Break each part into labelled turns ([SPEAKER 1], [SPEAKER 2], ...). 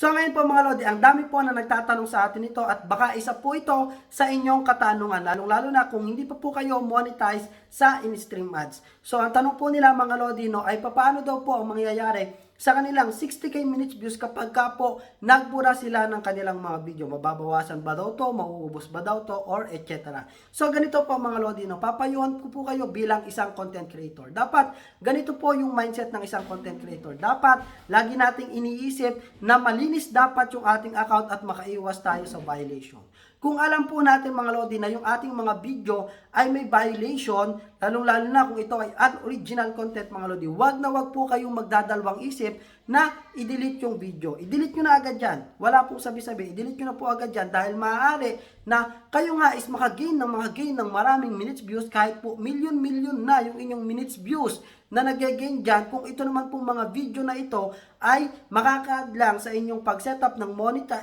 [SPEAKER 1] So ngayon po mga Lodi, ang dami po na nagtatanong sa atin ito at baka isa po ito sa inyong katanungan, lalong-lalo na kung hindi pa po kayo monetize sa in-stream ads. So ang tanong po nila mga Lodi no, ay paano daw po ang mangyayari sa kanilang 60k minutes views kapag ka po nagbura sila ng kanilang mga video. Mababawasan ba daw to, mauubos ba daw to, or etc. So ganito po mga Lodi, no, papayuhan ko po kayo bilang isang content creator. Dapat ganito po yung mindset ng isang content creator. Dapat lagi nating iniisip na malinis dapat yung ating account at makaiwas tayo sa violation. Kung alam po natin mga Lodi na yung ating mga video ay may violation, lalong-lalo na kung ito ay unoriginal content mga Lodi, wag na wag po kayong magdadalawang isip na i-delete yung video. I-delete nyo na agad yan. Wala pong sabi-sabi. I-delete nyo na po agad yan dahil maaari na kayo nga is makagain ng mga gain ng maraming minutes views kahit po million-million na yung inyong minutes views na nag-gain dyan kung ito naman pong mga video na ito ay makakadlang sa inyong pag-setup ng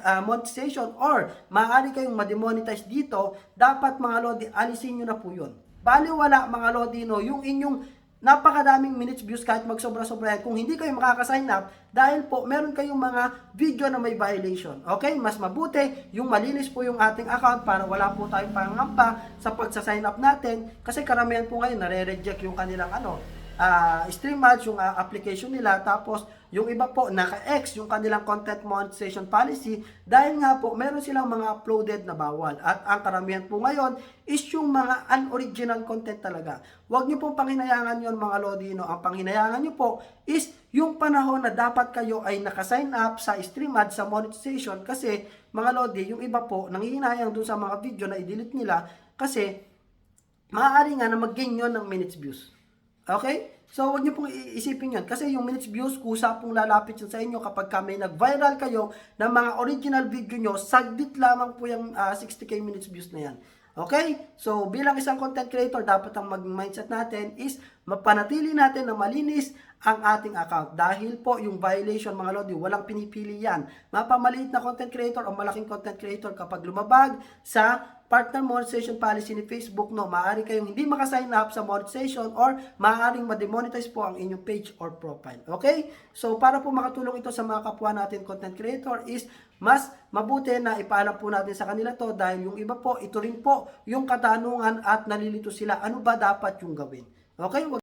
[SPEAKER 1] ah, monetization or maaari kayong ma-demonetize dito, dapat mga Lodi, alisin nyo na po yun. Baliwala mga Lodi, no, yung inyong napakadaming minutes views kahit magsobra-sobra yan kung hindi kayo makaka-sign up dahil po meron kayong mga video na may violation. Okay? Mas mabuti yung malinis po yung ating account para wala po tayong pangamba sa pagsa-sign up natin kasi karamihan po ngayon nare-reject yung kanilang ano, ah, stream yung ah, application nila, tapos yung iba po naka-X yung kanilang content monetization policy dahil nga po meron silang mga uploaded na bawal. At ang karamihan po ngayon is yung mga unoriginal content talaga. Huwag niyo pong panghinayangan yon mga Lodino. Ang panghinayangan niyo po is yung panahon na dapat kayo ay nakasign up sa stream ads, sa monetization kasi mga Lodi, yung iba po nanghihinayang dun sa mga video na i-delete nila kasi maaari nga na mag-gain ng minutes views. Okay? So, huwag niyo pong iisipin yun. Kasi yung minutes views, kusa pong lalapit yun sa inyo kapag ka may nag-viral kayo ng mga original video nyo, saglit lamang po yung ah, 60k minutes views na yan. Okay? So, bilang isang content creator, dapat ang maging mindset natin is mapanatili natin na malinis ang ating account. Dahil po yung violation mga lodi, walang pinipili yan. Mapamaliit na content creator o malaking content creator kapag lumabag sa partner monetization policy ni Facebook, no, maaari kayong hindi makasign up sa monetization or maaaring ma-demonetize po ang inyong page or profile. Okay? So, para po makatulong ito sa mga kapwa natin content creator is mas mabuti na ipaalam po natin sa kanila to dahil yung iba po, ito rin po yung katanungan at nalilito sila ano ba dapat yung gawin. Okay?